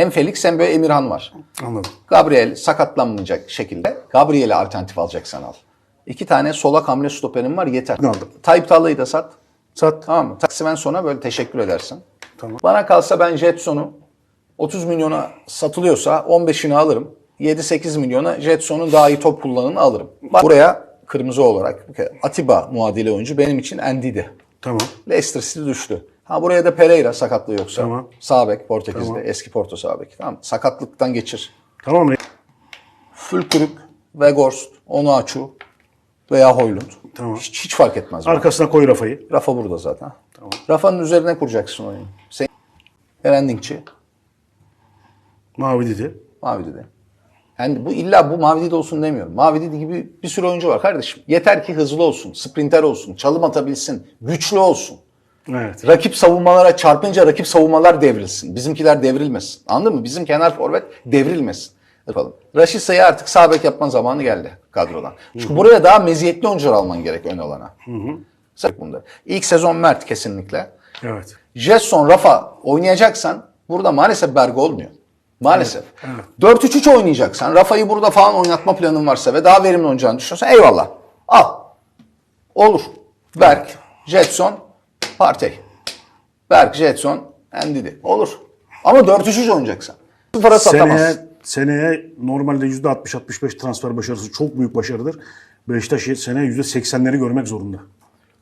Hem Felix hem böyle Emirhan var. Anladım. Gabriel sakatlanmayacak şekilde Gabriel'e alternatif alacaksan al. İki tane solak hamle stoperin var yeter. Ne aldım? Tayyip Talha'yı da sat. Sat. Tamam mı? Taksimen sonra böyle teşekkür edersin. Tamam. Bana kalsa ben Jetson'u 30 milyona satılıyorsa 15'ini alırım. 7-8 milyona Jetson'un daha iyi top kullananını alırım. Bak buraya kırmızı olarak Atiba muadili oyuncu benim için Endidi. Tamam. Leicester City düştü. Ha buraya da Pereira sakatlığı yoksa. Tamam. Sağ bek Portekiz'de. Tamam. Eski Porto sağ bek. Tamam. Sakatlıktan geçir. Tamam. Fülkürük, Weghorst, Onuachu veya Hoylund. Tamam. Hiç, hiç fark etmez. bana. Arkasına koy Rafa'yı. Rafa burada zaten. Rafa'nın üzerine kuracaksın oyunu. Sen Eren Dinkçi, Mavi dedi. Mavi dedi. Yani bu illa bu Mavi Didi olsun demiyorum. Mavi Didi gibi bir sürü oyuncu var kardeşim. Yeter ki hızlı olsun, sprinter olsun, çalım atabilsin, güçlü olsun. Evet. Rakip savunmalara çarpınca rakip savunmalar devrilsin. Bizimkiler devrilmesin. Anladın mı? Bizim kenar forvet devrilmesin. Yapalım. Raşitsa'yı artık sağ bek yapma zamanı geldi kadrodan. Çünkü buraya daha meziyetli oyuncular alman gerek ön alana. Hı Bunda. İlk sezon Mert kesinlikle. Evet. Jetson, Rafa oynayacaksan burada maalesef Berge olmuyor. Maalesef. 4-3-3 oynayacaksan, Rafa'yı burada falan oynatma planın varsa ve daha verimli oynayacağını düşünüyorsan eyvallah. Al. Olur. Berk, Jetson, Partey. Berk, Jetson, Endidi. Olur. Ama 4-3-3 oynayacaksan. Sıfıra satamazsın. Seneye, seneye normalde %60-65 transfer başarısı çok büyük başarıdır. Beşiktaş seneye %80'leri görmek zorunda.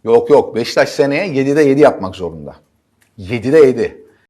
Yok yok. Beşiktaş seneye 7'de 7 yapmak zorunda. 7'de 7.